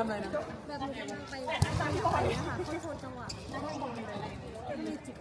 ทำอะไรนะ แบบหนูกำลังไปตามปนะคะคนโคจังหวะแล้วก็บอลเลยมีจิบ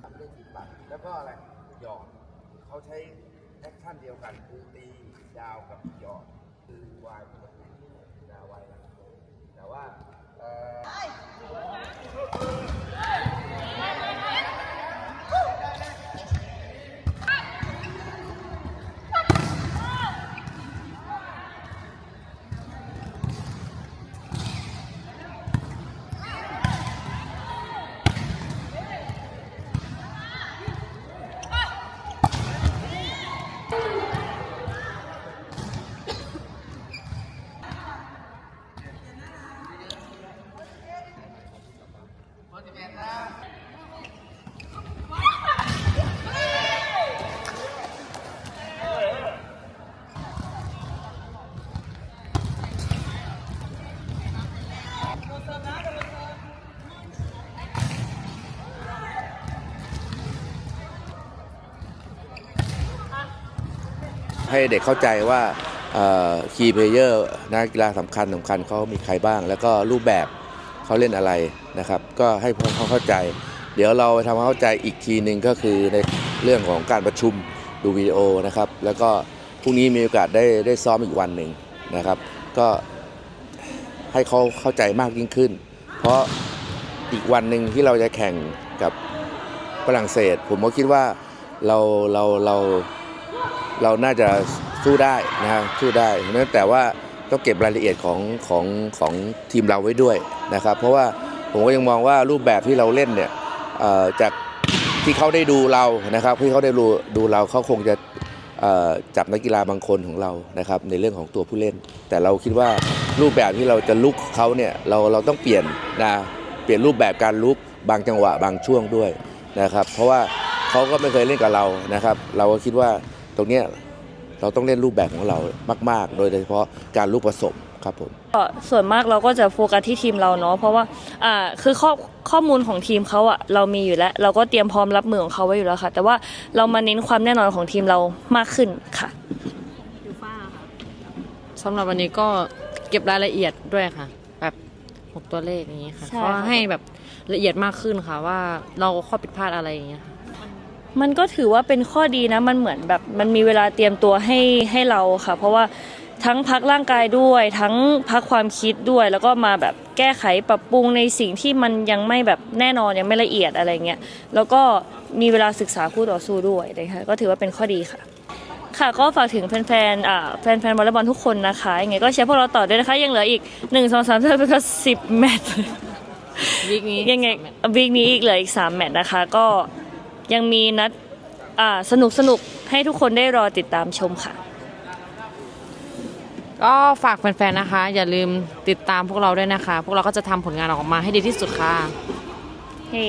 ทำเรื่องตีปัด แล้วก็อะไรหยอดเขาใช้แอคชั่นเดียวกันคือตียาวกับหยอดคือวายปกติยาววายนะแต่ว่าเอ่อ ให้เด็กเข้าใจว่าคีย์เพลเยอร์นักกีฬาสำคัญสำคัญเขามีใครบ้าง แล้วก็รูปแบบเขาเล่นอะไรนะครับ ก็ให้พวกเขาเข้าใจ เดี๋ยวเราไปทำความเข้าใจอีกทีหนึ่งก็คือในเรื่องของการประชุมดูวิดีโอนะครับ แล้วก็พรุ่งนี้มีโอกาสได้ได้ซ้อมอีกวันหนึ่งนะครับ ก็ให้เขาเข้าใจมากยิ่งขึ้น เพราะอีกวันหนึ่งที่เราจะแข่งกับฝรั่งเศส ผมก็คิดว่าเราเราเรา เราน่าจะสู้ได้นะครับสู้ได้นั่นแต่ว่าต้องเก็บรายละเอียดของของของทีมเราไว้ด้วยนะครับ เพราะว่าผมก็ยังมองว่ารูปแบบที่เราเล่นเนี่ยจากที่เขาได้ดูเรานะครับที่เขาได้ดูดูเราเขาคงจะจับนักกีฬาบางคนของเรานะครับในเรื่องของตัวผู้เล่น แต่เราคิดว่ารูปแบบที่เราจะลุกเขาเนี่ยเราเราต้องเปลี่ยนนะเปลี่ยนรูปแบบการลุกบางจังหวะบางช่วงด้วยนะครับ เพราะว่าเขาก็ไม่เคยเล่นกับเรานะครับ เราก็คิดว่า ตรงเนี้ยเราต้องเล่นรูปแบบของเรามาก ๆ โดยเฉพาะการลูกผสมครับผมก็ส่วนมากเราก็จะโฟกัสที่ทีมเราเนาะเพราะว่าอ่าคือข้อข้อมูลของทีมเขาอะเรามีอยู่แล้ว เราก็เตรียมพร้อมรับมือของเขาไว้อยู่แล้วค่ะ แต่ว่าเรามาเน้นความแน่นอนของทีมเรามากขึ้นค่ะสำหรับวันนี้ก็เก็บรายละเอียดด้วยค่ะ แบบหกตัวเลขอย่างนี้ค่ะใช่ก็ให้แบบละเอียดมากขึ้นค่ะว่าเราข้อผิดพลาดอะไรอย่างเงี้ยค่ะ มันก็ถือว่าเป็นข้อดีนะ มันเหมือนแบบมันมีเวลาเตรียมตัวให้ให้เราค่ะ เพราะว่าทั้งพักร่างกายด้วย ทั้งพักความคิดด้วย แล้วก็มาแบบแก้ไขปรับปรุงในสิ่งที่มันยังไม่แบบแน่นอนยังไม่ละเอียดอะไรเงี้ยแล้วก็มีเวลาศึกษาคู่ต่อสู้ด้วยนะคะก็ถือว่าเป็นข้อดีค่ะ ค่ะก็ฝากถึงแฟนๆอ่าแฟนๆวอลเลย์บอลทุกคนนะคะยังไงก็เชียร์พวกเราต่อด้วยนะคะ ยังเหลืออีก 1 2 3 4 5 6 10แมตช์วีคนี้ยังไงวีคนี้อีกเหลืออีก 3 แมตช์นะคะก็ ยังมีนัดอ่าสนุกสนุกๆให้ทุกคนได้รอติดตามชมค่ะ ก็ฝากแฟนๆนะคะ อย่าลืมติดตามพวกเราด้วยนะคะ พวกเราก็จะทำผลงานออกมาให้ดีที่สุดค่ะ เฮ้